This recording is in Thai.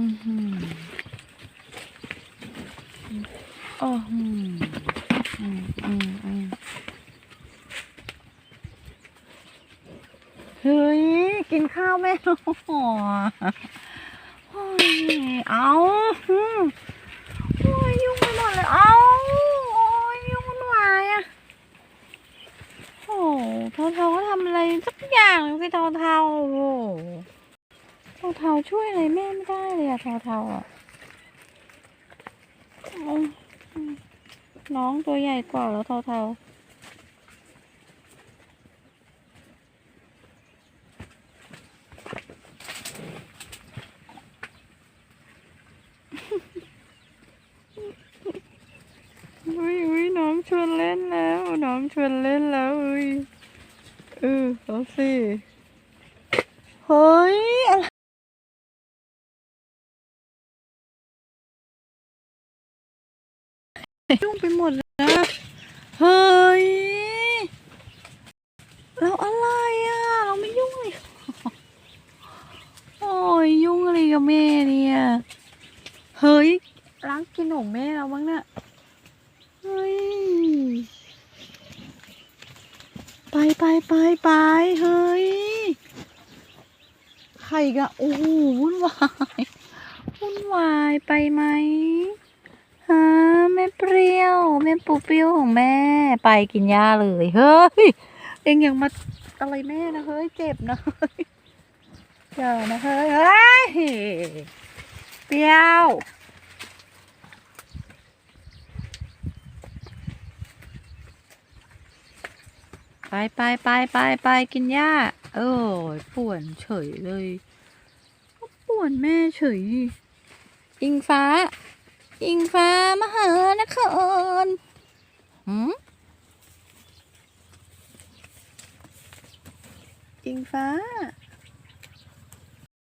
อือหือโอ้หืออืมอืมอืมเฮ้ย กินข้าวแม่โอ้โหโอ้ยเอาหืมโอ้ยยุ่งไปหมดเลย เอาโอ้ยยุ่งวุ่นวายอะโอ้เทาเทาก็ทำอะไรสักอย่างสิเทาเทาโอ้ เทาเทาช่วยอะไรแม่ไม่ได้เลยอะเทาเทาอะเอาอืมน้องตัวใหญ่กว่าแล้วเทาเทาอุ้ยอุ้ยน้องชวนเล่นแล้ว น้องชวนเล่นแล้วอุ้ยเออเอาสิเฮ้ยอะไร ยุ่งไปหมดเลยนะเฮ้ยเราอะไรอะ เราไม่ยุ่งเลยโอ้ยยุ่งอะไรกับแม่เนี่ยเฮ้ยล้างกินของแม่แล้วมั้งนี่ยเฮ้ยไปไปไปไปเฮ้ยใครกะโอ้โหวุ่นวายวุ่นวายไปไหมฮะ เปรี้ยวแม่ปูเปรี้ยวของแม่ ไปกินหญ้าเลยเฮ้ยเอ็งยังมาอะไรแม่นะเฮ้ยเจ็บนะเฮ้ยอย่านะเฮ้ยเฮ้ยเปรี้ยวไปไปไปไปไปกินหญ้าเออป่วนเฉยเลยป่วนแม่เฉย อิงฟ้า อิงฟ้ามาหานครหืมอิงฟ้า